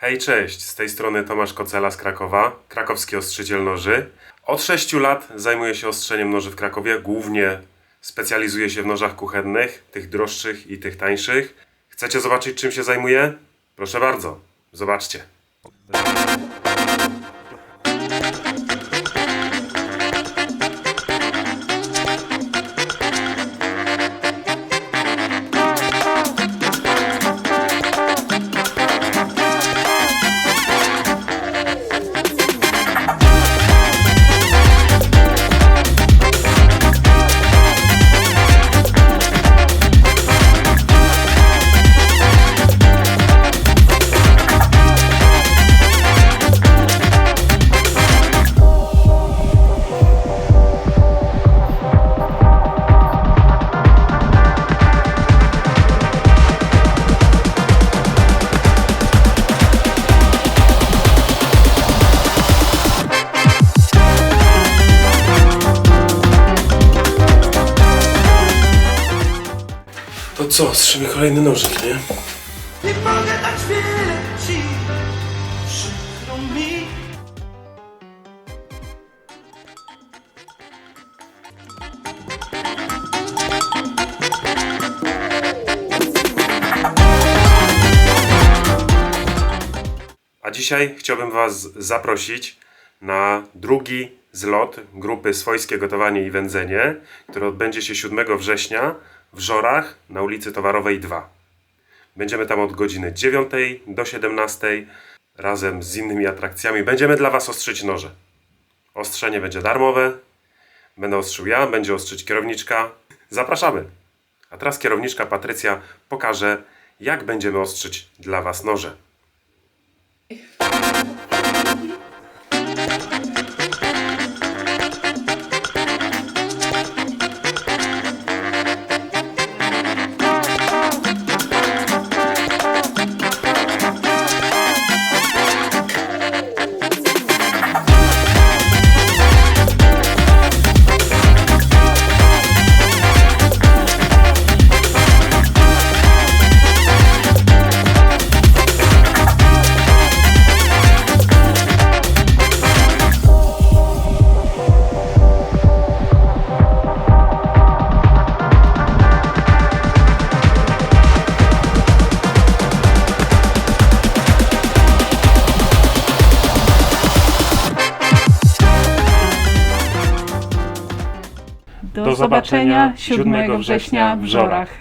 Hej, cześć! Z tej strony Tomasz Kocela z Krakowa, krakowski ostrzyciel noży. Od 6 lat zajmuję się ostrzeniem noży w Krakowie. Głównie specjalizuję się w nożach kuchennych, tych droższych i tych tańszych. Chcecie zobaczyć, czym się zajmuję? Proszę bardzo, zobaczcie. Co, ostrzymy kolejny nożyk, nie? Nie mogę dać wiele ci Przykro mi A dzisiaj chciałbym Was zaprosić na drugi zlot grupy Swojskie Gotowanie i Wędzenie, który odbędzie się 7 września w Żorach na ulicy Towarowej 2. Będziemy tam od godziny 9 do 17 razem z innymi atrakcjami. Będziemy dla Was ostrzyć noże. Ostrzenie będzie darmowe. Będę ostrzył ja, będzie ostrzyć kierowniczka. Zapraszamy. A teraz kierowniczka Patrycja pokaże, jak będziemy ostrzyć dla Was noże. Do, zobaczenia 7 września w Żorach.